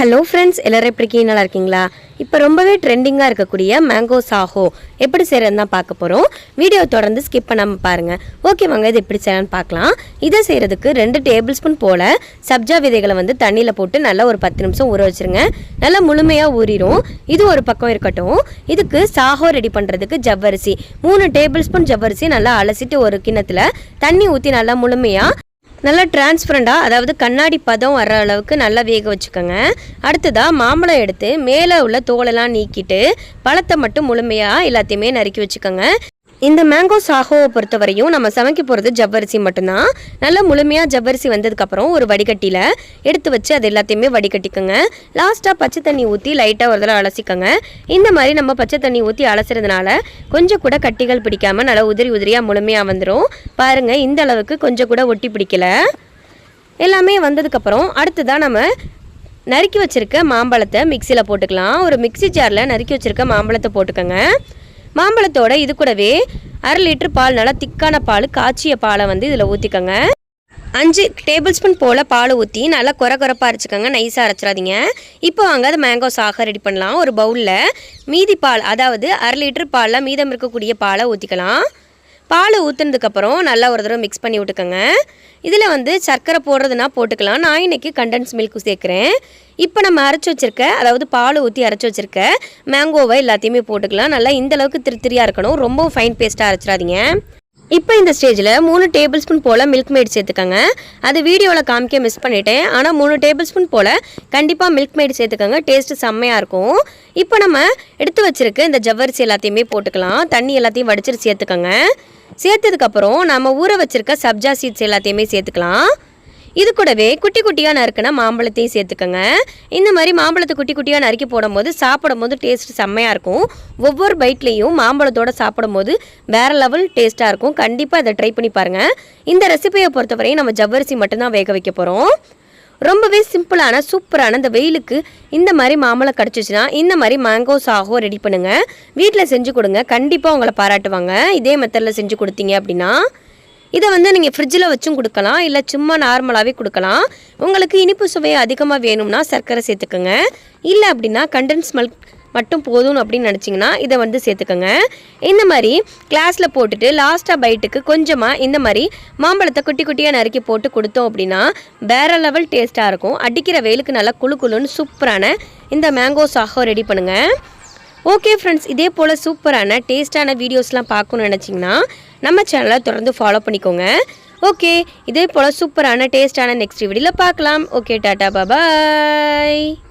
Hello friends எல்லோரும் எப்படி இருக்கீங்க? நல்லா இருக்கீங்களா? இப்போ ரொம்பவே ட்ரெண்டிங்காக இருக்கக்கூடிய மேங்கோ சாஹோ எப்படி செய்கிறதுன்னு பார்க்க போகிறோம் வீடியோ தொடர்ந்து ஸ்கிப் பண்ணாமல் பாருங்கள் ஓகே வாங்க இது எப்படி செய்யலாம்னு பார்க்கலாம். இதை செய்கிறதுக்கு ரெண்டு டேபிள் ஸ்பூன் போல் சப்ஜா விதைகளை வந்து தண்ணியில் போட்டு நல்லா ஒரு பத்து நிமிஷம் ஊற வச்சுருங்க. நல்லா முழுமையாக ஊறிடும் இது ஒரு பக்கம் இருக்கட்டும். இதுக்கு சாஹோ ரெடி பண்ணுறதுக்கு ஜவ்வரிசி. மூணு டேபிள் ஸ்பூன் ஜவ்வரிசி நல்லா அலசிட்டு ஒரு கிண்ணத்தில் தண்ணி ஊற்றி நல்லா முழுமையாக நல்லா டிரான்ஸ்பரண்டாக அதாவது கண்ணாடி பதம் வர அளவுக்கு நல்லா வேக வச்சுக்கோங்க. அடுத்ததாக மாம்பழம் எடுத்து மேலே உள்ள தோலெல்லாம் நீக்கிட்டு பழத்தை மட்டும் முழுமையாக எல்லாத்தையுமே நறுக்கி வச்சுக்கோங்க. இந்த மேங்கோ சாகோவை பொறுத்த வரையும் நம்ம சமைக்க போகிறது ஜவ்வரிசி மட்டும்தான். நல்லா முழுமையாக ஜவ்வரிசி வந்ததுக்கப்புறம் ஒரு வடிகட்டியில் எடுத்து வச்சு அது எல்லாத்தையுமே வடிகட்டிக்கோங்க. லாஸ்ட்டாக பச்சை தண்ணி ஊற்றி லைட்டாக ஒரு தடவை அலசிக்கோங்க. இந்த மாதிரி நம்ம பச்சை தண்ணி ஊற்றி அலசுறதுனால கொஞ்சம் கூட கட்டிகள் பிடிக்காம நல்லா உதிரி உதிரியாக முழுமையாக வந்துடும் பாருங்கள் இந்த அளவுக்கு கொஞ்சம் கூட ஒட்டி பிடிக்கல. எல்லாமே வந்ததுக்கப்புறம் அடுத்ததாக நம்ம நறுக்கி வச்சுருக்க மாம்பழத்தை மிக்சியில் போட்டுக்கலாம். ஒரு மிக்ஸி ஜாரில் நறுக்கி வச்சுருக்க மாம்பழத்தை போட்டுக்கோங்க. மாம்பழத்தோட இது கூடவே அரை லிட்டர் பால் நல்லா திக்கான பால் காய்ச்சிய பாலை வந்து இதில் ஊற்றிக்கோங்க அஞ்சு டேபிள் ஸ்பூன் போல் பால் ஊற்றி நல்லா குறை குறைப்பாக அரைச்சிக்கோங்க. நைஸாக அரைச்சிடாதீங்க. இப்போ வாங்க அது மேங்கோ சாக ரெடி பண்ணலாம். ஒரு பவுலில் மீதி பால் அதாவது அரை லிட்டர் பாலில் மீதம் இருக்கக்கூடிய பாலை ஊற்றிக்கலாம் பால் ஊற்றுனதுக்கப்புறம் நல்லா ஒரு தடவை மிக்ஸ் பண்ணி விட்டுக்கோங்க. இதில் வந்து சர்க்கரை போடுறதுனா போட்டுக்கலாம். நான் இன்னைக்கு கண்டன்ஸ் மில்க் சேர்க்குறேன். இப்போ நம்ம அரைச்சி வச்சிருக்க அதாவது பால் ஊற்றி அரைச்சி வச்சிருக்க மேங்கோவை எல்லாத்தையுமே போட்டுக்கலாம். நல்லா இந்த அளவுக்கு திரியாக இருக்கணும். ரொம்ப ஃபைன் பேஸ்ட்டாக அரைச்சிடாதீங்க. இப்போ இந்த ஸ்டேஜில் மூணு டேபிள் ஸ்பூன் போல் மில்க் மேட் சேர்த்துக்கோங்க. அது வீடியோவில் காமிக்க மிஸ் பண்ணிட்டேன். ஆனால் மூணு டேபிள் ஸ்பூன் போல் கண்டிப்பாக மில்க் மேட் சேர்த்துக்கோங்க. டேஸ்ட்டு செம்மையாக இருக்கும். இப்போ நம்ம எடுத்து வச்சிருக்க இந்த ஜவ்வரிசி எல்லாத்தையுமே போட்டுக்கலாம். தண்ணி எல்லாத்தையும் வடிச்சிட்டு சேர்த்துக்கோங்க. சேர்த்ததுக்கப்புறம் நம்ம ஊற வச்சுருக்க சப்ஜா சீட்ஸ் எல்லாத்தையுமே சேர்த்துக்கலாம். இது கூடவே குட்டி குட்டியாக நறுக்கின மாம்பழத்தையும் சேர்த்துக்கோங்க. இந்த மாதிரி மாம்பழத்தை குட்டி குட்டியாக நறுக்கி போடும்போது சாப்பிடும்போது டேஸ்ட் செம்மையாக இருக்கும். ஒவ்வொரு பைட்லேயும் மாம்பழத்தோட சாப்பிடும் போது வேறு லெவல் டேஸ்ட்டாக இருக்கும். கண்டிப்பாக இதை ட்ரை பண்ணி பாருங்கள் இந்த ரெசிபியை பொறுத்தவரையும் நம்ம ஜவ்வரிசி மட்டும்தான் வேக வைக்க போகிறோம் ரொம்பவே சிம்பிளான சூப்பரான இந்த வெயிலுக்கு இந்த மாதிரி மாம்பழம் கிடச்சிச்சின்னா இந்த மாதிரி மேங்கோ சாகோ ரெடி பண்ணுங்கள் வீட்டில் செஞ்சு கொடுங்க. கண்டிப்பாக உங்களை பாராட்டுவாங்க. இதே மெத்தடில் செஞ்சு கொடுத்தீங்க அப்படின்னா இதை வந்து நீங்கள் ஃப்ரிட்ஜில் வச்சும் கொடுக்கலாம். இல்லை சும்மா நார்மலாகவே கொடுக்கலாம். உங்களுக்கு இனிப்பு சுவையை அதிகமாக வேணும்னா சர்க்கரை சேர்த்துக்கோங்க. இல்லை அப்படின்னா கண்டென்ஸ் மில்க் மட்டும் போதும் அப்படின்னு நினச்சிங்கன்னா இதை வந்து சேர்த்துக்கோங்க. இந்த மாதிரி கிளாஸில் போட்டுட்டு லாஸ்ட்டாக பைட்டுக்கு கொஞ்சமாக இந்த மாதிரி மாம்பழத்தை குட்டி குட்டியாக நறுக்கி போட்டு கொடுத்தோம் அப்படின்னா வேற லெவல் டேஸ்ட்டாக இருக்கும். அடிக்கிற வெயிலுக்கு நல்லா குளு குளுன்னு சூப்பரான இந்த மேங்கோ சாகோ ரெடி பண்ணுங்கள் ஓகே ஃப்ரெண்ட்ஸ் இதே போல் சூப்பரான டேஸ்ட்டான வீடியோஸ்லாம் பார்க்கணும்னு நினச்சிங்கன்னா நம்ம சேனலை தொடர்ந்து ஃபாலோ பண்ணிக்கோங்க. ஓகே இதே போல் சூப்பரான டேஸ்ட்டான நெக்ஸ்ட் வீடியோவில் பார்க்கலாம். Okay tata பாபாய்